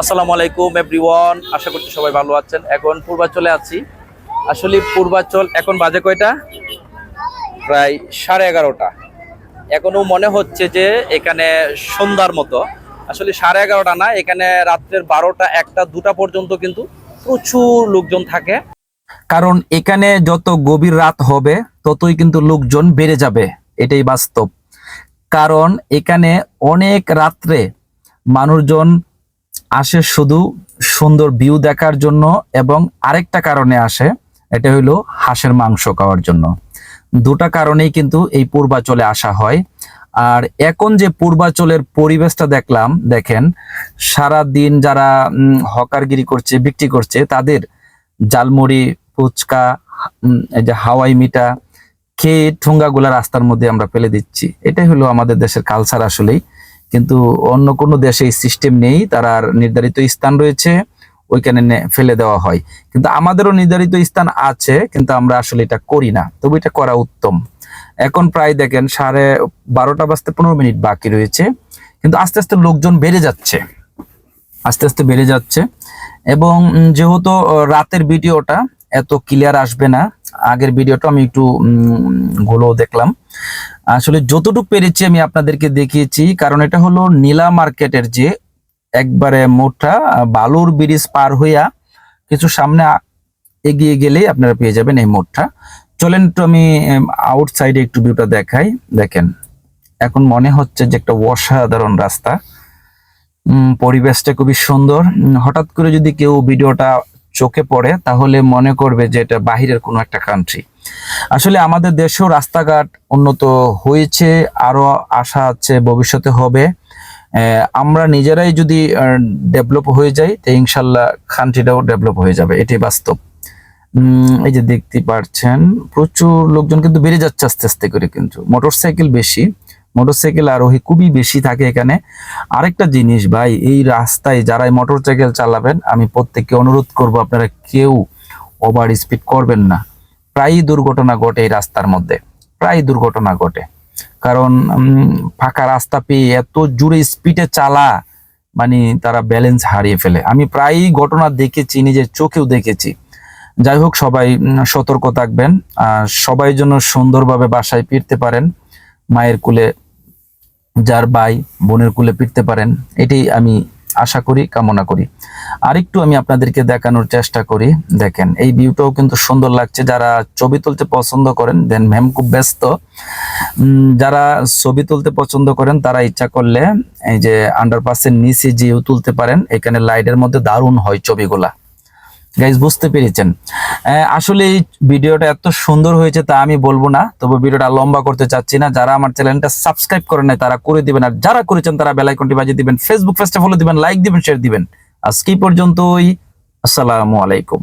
আসসালামু আলাইকুম এভরিওয়ান আশা করছি সবাই ভালো আছেন। এখন পূর্বাচলে আছি। আসলে পূর্বাচল এখন বাজে কয়টা? প্রায় সাড়ে এগারোটা। এখনও মনে হচ্ছে যে এখানে সন্ধ্যার মতো। আসলে সাড়ে এগারোটা না, এখানে রাত্রের বারোটা, একটা, দুটা পর্যন্ত কিন্তু প্রচুর লোকজন থাকে। কারণ এখানে যত গভীর রাত হবে, ততই কিন্তু লোকজন বেড়ে যাবে। এটাই বাস্তব। কারণ এখানে অনেক রাত্রে মানুষজন আসে শুধু সুন্দর ভিউ দেখার জন্য এবং আরেকটা কারণে আসে, এটা হইল হাঁসের মাংস খাওয়ার জন্য। দুটা কারণেই কিন্তু এই পূর্বাচলে আসা হয়। আর এখন যে পূর্বাচলের পরিবেশটা দেখলাম, দেখেন সারা দিন যারা হকারগিরি করছে, বিক্রি করছে, তাদের জালমুড়ি ফুচকা যে হাওয়াই মিঠা, খেয়ে ঠুঙ্গাগুলা রাস্তার মধ্যে আমরা ফেলে দিচ্ছি। এটাই হলো আমাদের দেশের কালচার আসলেই। কিন্তু অন্য কোনো দেশে এই সিস্টেম নেই, তার আর নির্ধারিত স্থান রয়েছে, ওইখানে ফেলে দেওয়া হয়। কিন্তু আমাদেরও নির্ধারিত স্থান আছে, কিন্তু আমরা আসলে এটা করি না। তবু এটা করা উত্তম। এখন প্রায় দেখেন, সাড়ে বারোটা বাজতে পনেরো মিনিট বাকি রয়েছে। কিন্তু আস্তে আস্তে লোকজন বেড়ে যাচ্ছে। আস্তে আস্তে বেড়ে যাচ্ছে। এবং যেহেতু রাতের ভিডিওটা এত ক্লিয়ার আসবে না। আগের ভিডিওটা আমি একটু গুলো দেখলাম। আসলে যতটুকু পেরেছি আমি আপনাদেরকে দেখিয়েছি, কারণ এটা হলো নীলা মার্কেটের যে একবারে মোটা, বালুর ব্রিজ পার হইয়া কিছু সামনে এগিয়ে গেলেই আপনারা পেয়ে যাবেন এই মোড়টা। চলেন একটু আমি আউট সাইডে একটু ভিউটা দেখাই। দেখেন, এখন মনে হচ্ছে যে একটা অসাধারণ রাস্তা। পরিবেশটা খুবই সুন্দর। হঠাৎ করে যদি কেউ ভিডিওটা চোখে পড়ে, তাহলে মনে করবে যে এটা বাহিরের কোনো একটা কান্ট্রি আসলে আমাদের দেশেও রাস্তাঘাট উন্নত হয়েছে আরও আশা আছে ভবিষ্যতে হবে। আমরা নিজেরাই যদি ডেভেলপ হয়ে যাই, তো ইনশাল্লাহ কান্ট্রিটাও ডেভেলপ হয়ে যাবে। এটাই বাস্তব। এই যে দেখতে পাচ্ছেন প্রচুর লোকজন কিন্তু বেড়ে যাচ্ছে আস্তে আস্তে করে কিন্তু। মোটরসাইকেল বেশি। মোটরসাইকেল আরোহী খুবই বেশি থাকে এখানে। আরেকটা জিনিস ভাই, এই রাস্তায় যারা মোটরসাইকেল চালাবেন, আমি প্রত্যেককে অনুরোধ করব আপনারা কেউ ওভার স্পিড করবেন না। প্রায়ই দুর্ঘটনা ঘটে এই রাস্তার মধ্যে প্রায় দুর্ঘটনা ঘটে। কারণ ফাঁকা রাস্তা পেয়ে এত জোরে স্পিডে চালা মানে তারা ব্যালেন্স হারিয়ে ফেলে। আমি প্রায়ই ঘটনা দেখেছি, নিজের চোখেও দেখেছি। যাই হোক, সবাই সতর্ক থাকবেন সবাই যেন সুন্দরভাবে বাসায় ফিরতে পারেন, মায়ের কুলে যার ভাই বোনের কুলে ফিরতে পারেন, এটাই আমি আশা করি, কামনা করি। আরেকটু আমি আপনাদেরকে দেখানোর চেষ্টা করি, দেখেন, এই ভিউটাও কিন্তু সুন্দর লাগছে। যারা ছবি তুলতে পছন্দ করেন, দেন ম্যাম খুব ব্যস্ত। যারা ছবি তুলতে পছন্দ করেন, তারা ইচ্ছা করলে এই যে আন্ডারপাসের নিচে যেও তুলতে পারেন, এখানে লাইটের মধ্যে দারুণ হয় ছবিগুলা। গাইজ বুঝতে পেরেছেন। আসলে এই ভিডিওটা এত সুন্দর হয়েছে তা আমি বলব না, তবে ভিডিওটা লম্বা করতে চাচ্ছি না। যারা আমার চ্যানেলটা সাবস্ক্রাইব করেন নাই, তারা করে দিবেন, আর যারা করেছেন, তারা বেলাইকনটি বাজিয়ে দিবেন। ফেসবুক পেজটা ফলো দিবেন লাইক দিবেন শেয়ার দিবেন। আজকে পর্যন্তই, আসসালামু আলাইকুম।